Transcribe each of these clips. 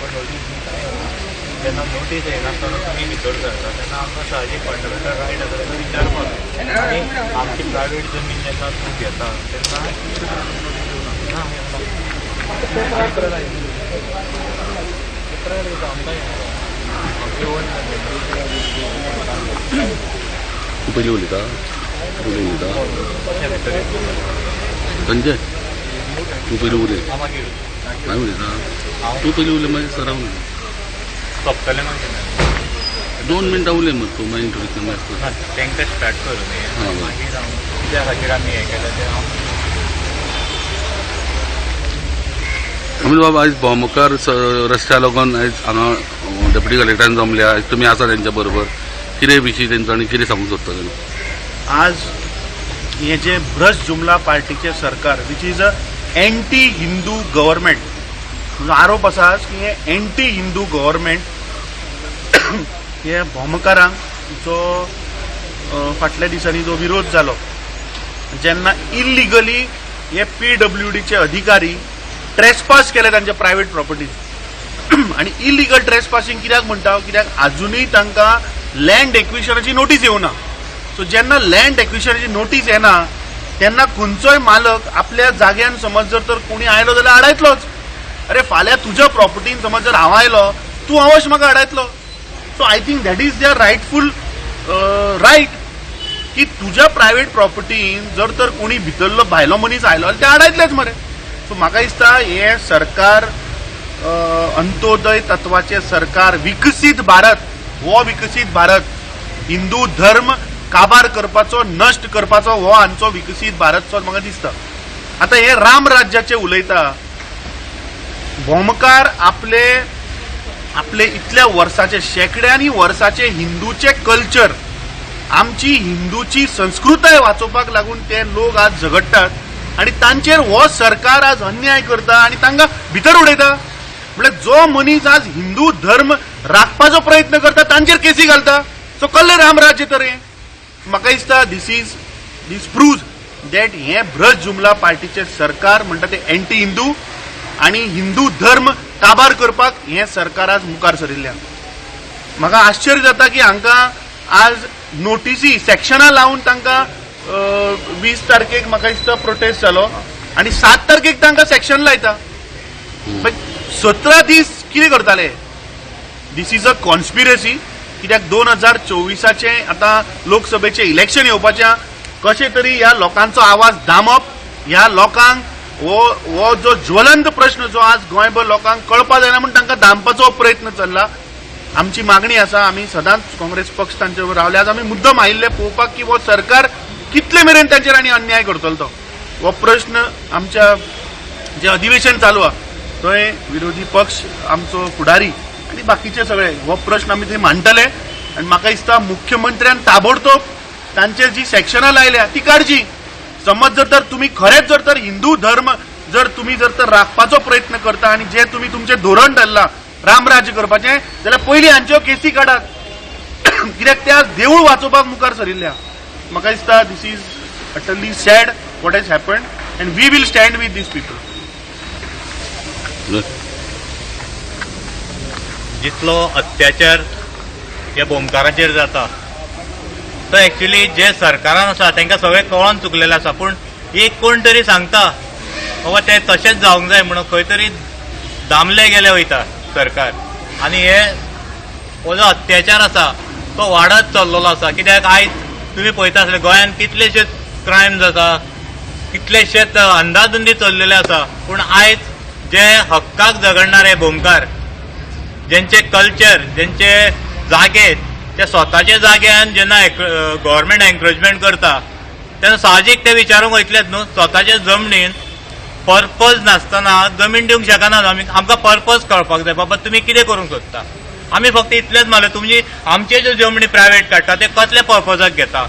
पण नोटीस जेन्ना नोटीस येनासतना तुमी भितर सरता तेन्ना आमकां साहजीक फंडामेंटल रायट आसा तेका विचारपाक आनी आमची प्रायवेट जमीन जेन्ना तूं घेता तेन्ना ना पेपरार येता? आमकां तू पयलीं उलयता उलयता संजय तू पयलीं उलय हांवें उलयता तू पयलीं उलय मागीर सरा सोंपतलें मागीर दोन मिनटां उलय मग तू मागीर इंटरव्यू मागीर तांकां स्टार्ट करूं हां. मागीर हांव कित्या खातीर आमी हें केलें तें हांव आमी बाबा आयज भोवमुखार स- रस्त्या लागून आयज हांगा डेप्युटी कलेक्टरान जमल्या आयज तुमी आसा तेंच्या बरोबर कितें विशीं तेंचो आनी कितें सांगूंक सोदता तें आज हे जे भ्रष्ट जुमला पार्टीचे सरकार which is a anti Hindu government म्हजो आरोप आसा की हे एंटी हिंदू गव्हर्मेंट हे भोमकारांक जो फाटल्या दिसांनी जो विरोध जालो जेन्ना इलिगली हे पी डब्ल्यू डीचे अधिकारी ट्रेसपास केले तांच्या प्रायव्हेट प्रॉपर्टीज आणि इलिगल ट्रेसपासिंग कित्याक म्हणटा कित्याक अजूनही तांकां लँड एक्विशनाची नोटीस येवना सो जेन्ना लँड एक्विशनाची नोटीस येना तेन्ना खंयचोय मालक आपल्या जाग्यान समज जर तर कोणी आयलो जाल्यार आडायतलोच. अरे फाल्यां तुज्या प्रॉपर्टीन समज जर हांव आयलो तूं अवश्य म्हाका आडायतलो so I think that is there rightful right की तुज्या प्रायव्हेट प्रॉपर्टीन जर तर कोणी भितरलो भायलो मनीस आयलो जाल्यार ते आडायतलेच मरे. सो म्हाका दिसता हे सरकार uh, अंत्योदय तत्वाचे सरकार विकसीत भारत. हो विकसीत भारत. हिंदू धर्म काबार करपाचो नश्ट करपाचो हो हांचो विकसीत भारतचो म्हाका दिसता. आतां हे राम राज्याचे उलयता. भोमकार आपले आपले इतल्या वर्साचे शेकड्यांनी वर्साचे हिंदूचे कल्चर. आमची हिंदूची संस्कृताय वाचोवपाक लागून ते लोक आज झगडटात आणि तांचेर हो सरकार आज अन्याय करता आणि तांकां भितर उडयता. म्हळ्यार जो मनीस आज हिंदू धर्म राखपाचो प्रयत्न करता तांचेर केसी घालता. सो कसलें रामराज्य तर हें म्हाका दिसता दिस इज दीस प्रूज दॅट हे ब्रज जुमला पार्टीचे सरकार म्हणटा ते एंटी हिंदू आणि हिंदू धर्म काबार करपाक हे सरकार आज मुखार सरिल्ल्यान. म्हाका आश्चर्य जाता की हांकां आज नोटिसी सेक्शनां लावन तांकां वीस तारखेक म्हाका दिसता प्रोटेस्ट जालो आनी सात तारखेक तांकां सेक्शन लायता. सतरा दीस कितें करताले? दीस इज अ कॉन्स्पिरसी कित्याक दोन हजार चोवीसाचे आतां लोकसभेचे इलेक्शन येवपाचें कशें तरी ह्या लोकांचो आवाज दामप ह्या लोकांक हो हो जो ज्वलंत प्रश्न जो आज गोंयभर लोकांक कळपा जायना म्हण तांकां दामपाचो प्रयत्न चल्ला. आमची मागणी आसा आमी सदांच काँग्रेस पक्ष तांचे बरोबर रावले. आज आमी मुद्दम आयिल्ले पळोवपाक की हो सरकार कितले मेरेन तांचेर आनी अन्याय करतलो तो हो प्रश्न आमच्या जे अधिवेशन चालू आहा थंय विरोधी पक्ष आमचो फुडारी आनी बाकीचे सगळे हो प्रश्न आमी थंय मांडटले. आनी म्हाका दिसता मुख्यमंत्र्यान ताबडतोब तांचेर जी सेक्शनां लायल्या ती काडची. समज जर तर तुम्ही खरेंच जर तर हिंदू धर्म जर तुम्ही जर तर राखपाचो प्रयत्न करता आणि जे तुम्ही तुमचे धोरण ठरला रामराज्य करपाचें जाल्यार पयलीं हांच्यो केसी काडात कित्याक त्या देवूळ वाचोवपाक मुखार सरिल्ल्या. म्हाका दिसता this is utterly sad what has happen and we will stand with these people जितलो अत्याचार ह्या बोमकाराचेर जाता तो एक्चुली जे सरकारान आसा तांकां सगळें कळोन चुकलेलें आसा पूण एक कोण तरी सांगता बाबा ते तशेंच जावंक जाय म्हणून खंय तरी दामले गेले हो वयता सरकार. आनी हे हो जो अत्याचार आसा तो वाडत चल्लेलो आसा कित्याक आयज तुमी पळयता आसले गोंयांत कितलेशेच क्रायम जाता? कितलेशेच अंदाधुंदी चललेले आसा पूण आयज जे हक्काक झगडणारे भोमकार ज्यांचे कल्चर ज्यांचे जागे ते स्वताच्या जाग्यान जेन्ना गव्हर्मेंट एनक्रोचमेंट करता तेन्ना साहजीक ते विचारूंक वयतलेच न्हू स्वताच्या जमनीन पर्पज नासतना जमीन दिवंक शकना आमी आमकां पर्पज कळपाक जाय बाबा तुमी कितें करूंक सोदता? आमी फक्त इतलेंच मारले तुमची आमचे ज्यो जमनी प्रायवेट काडटा ते कसल्या पर्पजाक घेता?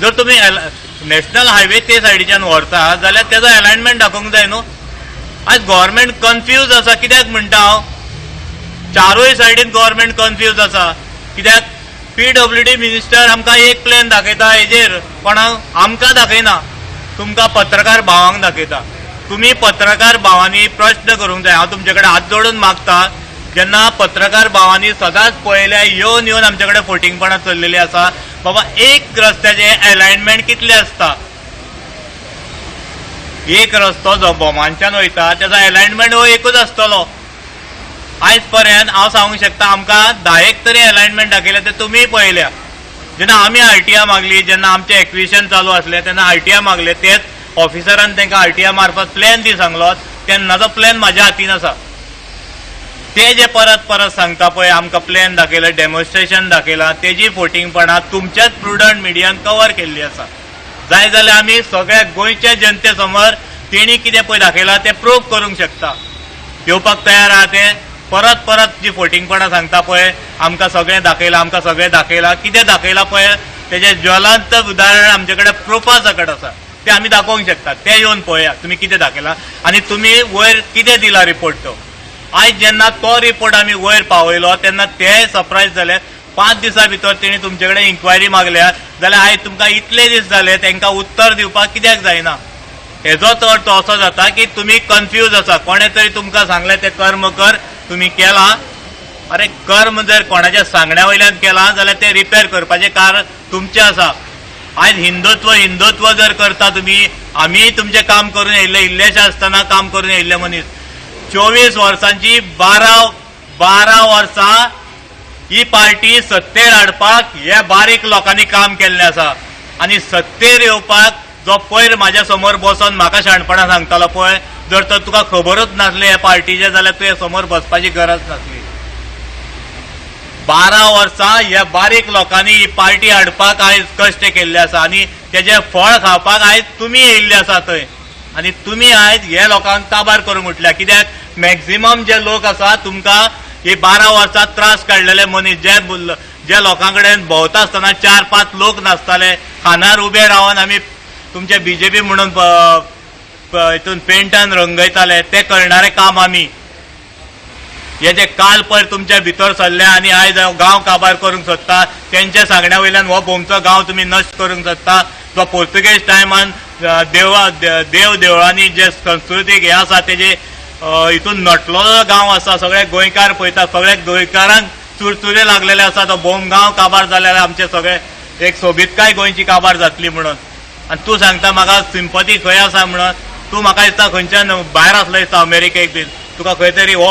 जर तुमी नॅशनल हायवे ते सायडीच्यान व्हरता जाल्यार तेजो अलायनमेंट दाखोवंक जाय न्हू? आयज गव्हर्मेंट कन्फ्यूज आसा कित्याक म्हणटा हांव? चारूय सायडीन गव्हर्मेंट कन्फ्यूज आसा कित्याक? पी डब्ल्यू डी मिनिस्टर आमकां एक प्लॅन दाखयता हेजेर कोणाक आमकां दाखयना. तुमकां पत्रकार भावांक दाखयता. तुमी पत्रकार भावांनी प्रश्न करूंक जाय. हांव तुमचे कडेन हात जोडून मागता जेन्ना पत्रकार भावांनी सदांच पळयल्या येवन येवन आमचे कडेन फोटिंगपणां चल्लेली आसा. बाबा एक रस्त्याचे अलायनमेंट कितले आसता? एक रस्तो जो बोमांच्यान वयता त्याचा अलायनमेंट हो एकूच आसतलो. आयज पर्यंत हांव सांगूंक शकता आमकां धा एक तरी अलायनमेंट दाखयल्या ते तुमी पळयल्या. जेन्ना आमी आरटीआय मागली जेन्ना आमचें एक्विशन चालू आसलें तेन्ना आरटीआय मागले तेच ऑफिसरान तांकां आरटीआय मार्फत प्लॅन दी सांगलो तेन्नाचो प्लॅन म्हाज्या हातीन आसा. ते जे परत परत सांगता पळय आमकां प्लॅन दाखयला डेमॉन्स्ट्रेशन दाखयलां तेजी फोटींगपणां तुमच्याच प्रुडंट मिडियान कवर केल्ली आसा. जाय जाल्यार आमी सगळ्या गोंयच्या जनते समोर तेणी कितें पळय दाखयलां तें प्रूव करूंक शकता. येवपाक तयार आहा ते. परत परत जी फोटिंगपणां सांगता पळय आमकां सगळें दाखयलां आमकां सगळें दाखयलां कितें दाखयलां पळय तेजें ज्वलंत उदाहरण आमचे कडेन प्रुफा सकट आसा. ते आमी दाखोवंक शकतात. ते येवन पळया तुमी कितें दाखयलां. आनी तुमी वयर कितें दिला रिपोर्ट तो. आयज जेन्ना तो रिपोर्ट आमी वयर पावयलो तेन्ना ते सरप्रायज जाले. पांच दिसां भितर तेणी तुमचे कडेन इन्क्वायरी मागल्या जाल्यार आयज तुमकां इतले दीस जाले तांकां उत्तर दिवपाक कित्याक जायना. हेजोच अर्थ असो जाता की तुमी कन्फ्यूज आसा. कोणे तरी तुमकां सांगलें तें कर्म कर तुमी केला अरे कर्म म्हणजे जर कोणाच्या सांगण्या वयल्यान केलां जाल्यार तें रिपेर करपाचें कारण तुमचें आसा आयज हिंदुत्व हिंदुत्व जर करता तुमी आमी तुमचें काम करून येयल्ले इल्लेशे आसतना काम करून येयल्ले मनीस. चोवीस वर्सांची बारा बारा वर्सां ही पार्टी सत्तेर हाडपाक हे बारीक लोकांनी काम केल्लें आसा आनी सत्तेर येवपाक जो पयर म्हाज्या समोर बसोन म्हाका शाणपणां सांगतालो पळय जर तर तुका खबरूच नासले हे पार्टीचे जाल्यार तुवें समोर बसपाची गरज नासली. बारा वर्सां ह्या बारीक लोकांनी ही पार्टी हाडपाक आयज कश्ट केल्ले आसा आनी तेजें फळ खावपाक आयज तुमी येयल्ले आसा थंय. आनी तुमी आयज हे लोकांक काबार करूंक उठल्या. कित्याक? मॅक्झिमम जे लोक आसा तुमकां ही बारा वर्सां त्रास काडलेले मनीस जे जे लोकां कडेन भोंवता आसतना चार पांच लोक नासताले खानार उबे रावन आमी तुमचे बीजेपी म्हणून हितून पेंटान रंगयताले ते करणारे काम आमी हे जे काल पर तुमच्या भितर सरले आनी आयज हांव गांव काबार करूंक सोदता तेंच्या सांगण्या वयल्यान हो भोमचो गांव तुमी नश्ट करूंक सोदता जो पोर्तुगेज टायमान अ, देवा देव देवळांनी जे संस्कृतीक हे आसा तेजे हितून नटलेलो गांव आसा सगळे गोंयकार पळयता सगळे गोंयकारांक चुरचुरे लागलेले आसा तो बोम गांव काबार जाल्यार आमचे सगळे एक सोबीतकाय गोंयची काबार जातली म्हणून. आनी तूं सांगता म्हाका सिंपती खंय आसा म्हणून तूं म्हाका दिसता खंयच्यान भायर आसलो दिसता अमेरिकेक बीन तुका खंय तरी हो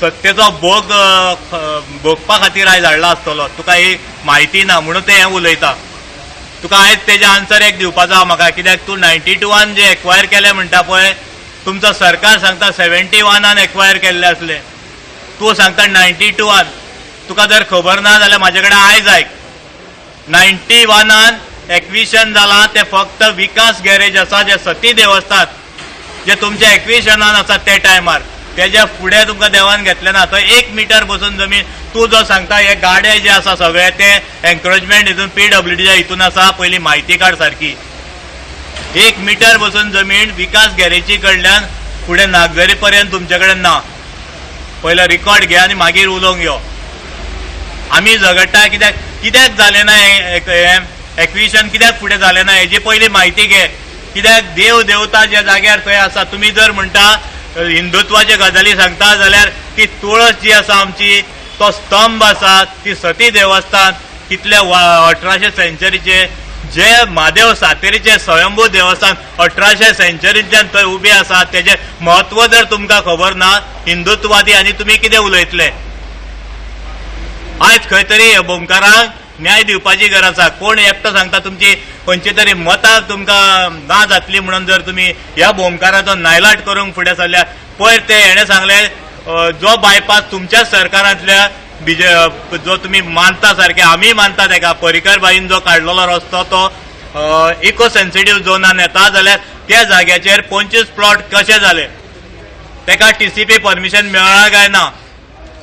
सत्तेचो भोग भोगपा खातीर आयज हाडला आसतलो. तुका ही म्हायती ना म्हणून ते हें उलयता. तुका आयज तेजे आन्सर एक दिवपाचो आहा म्हाका. कित्याक तूं नायन्टी टुवान जे एक्वायर केलें म्हणटा पळय तुमचो सरकार सांगता सेव्हन्टी वनान एक्वायर केल्ले आसले. तूं सांगता नायन्टी टुवान तुका जर खबर ना जाल्यार म्हाजे कडेन आयज आयक नायन्टी वनान एक्विशन जाला तें फक्त विकास गॅरेज आसा जे सती देवस्थान जे तुमच्या एक्विशनान आसा ते टायमार तेज्या फुडें तुमकां देवान घेतलें ना तो एक मिटर बसून जमीन तूं जो सांगता हे गाडे जे आसा सगळे ते एन्करेजमेंट हितून पी डब्ल्यू डीच्या हितून आसा पयली म्हायती काड सारकी एक मिटर बसून जमीन विकास गॅरेजी कडल्यान फुडें नागझरी पर्यंत तुमचे कडेन ना. पयलो रिकॉर्ड घे आनी मागीर उलोवंक यो आमी झगडटा कित्याक कित्याक जालें ना हें? एक्विशन कित्याक फुडें जालें ना हेजी पयली म्हायती घे. कित्याक देव देवता ज्या जाग्यार थंय आसा? तुमी जर म्हणटा हिंदुत्वाचे गजाली सांगता जाल्यार ती तुळस जी आसा आमची तो स्तंभ आसा ती सती देवस्थान कितले वा- अठराशे सेंचुरीचे जे म्हादेव सातेरीचे स्वयंभू देवस्थान अठराशे सेंचुरीच्यान थंय उबे आसा तेजे म्हत्व जर तुमकां खबर ना हिंदुत्ववादी आनी तुमी कितें उलयतले? आयज खंय तरी हे बोमकारांक न्याय दिवपाची गरज आसा कोण एकटो सांगता तुमची खंयची तरी मतां तुमकां ना जातली म्हणून जर तुमी ह्या भोमकाराचो नायलाट करूंक फुडें सरल्या. पयर ते हेणें सांगले जो बायपास तुमच्याच सरकारांतल्या बीजे जो तुमी मानता सारके आमी मानता तेका परिकर बाईन जो काडलेलो रस्तो तो इको सेन्सिटीव झोनान येता जाल्यार त्या जाग्याचेर पंचवीस प्लॉट कशे जाले तेका टीसीपी परमिशन मेळ्ळा काय ना?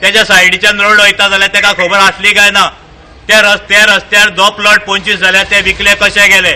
त्याच्या सायडीच्यान रोड वयता जाल्यार तेका खबर आसली काय ना? त्या रस्त्या रस्त्यार दो प्लॉट पंचवीस जाल्यार ते विकले कशे गेले?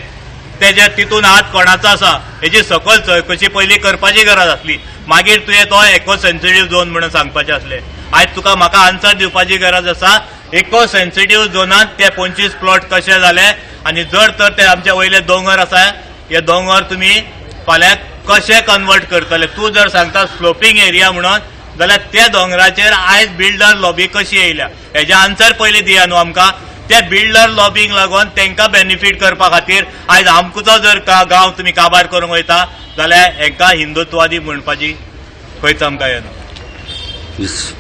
तेजे तितून हात कोणाचो आसा हेजी सकल चवकशी पयली करपाची गरज आसली मागीर तुवें तो इको सेन्सिटीव झोन म्हणून सांगपाचें आसलें आयज तुका म्हाका आन्सर दिवपाची गरज आसा इको सेन्सिटीव झोनात ते पंचवीस प्लॉट कशे जाले आनी जर तर ते आमचे वयले दोंगर आसा हे दोंगर तुमी फाल्यां कशे कन्वर्ट करतले? तूं जर सांगता स्लोपींग एरिया म्हणून जाल्यार त्या दोंगराचेर आयज बिल्डर लॉबी कशी येयल्या? हेजे आन्सर पयलीं दिया न्हू आमकां. त्या बिल्डर लॉबींक लागून तांकां बेनिफीट करपा खातीर आयज आमचो जर का गांव तुमी काबार करूंक वयता जाल्यार हेका हिंदुत्वादी म्हणपाची खंयच आमकां येना. येस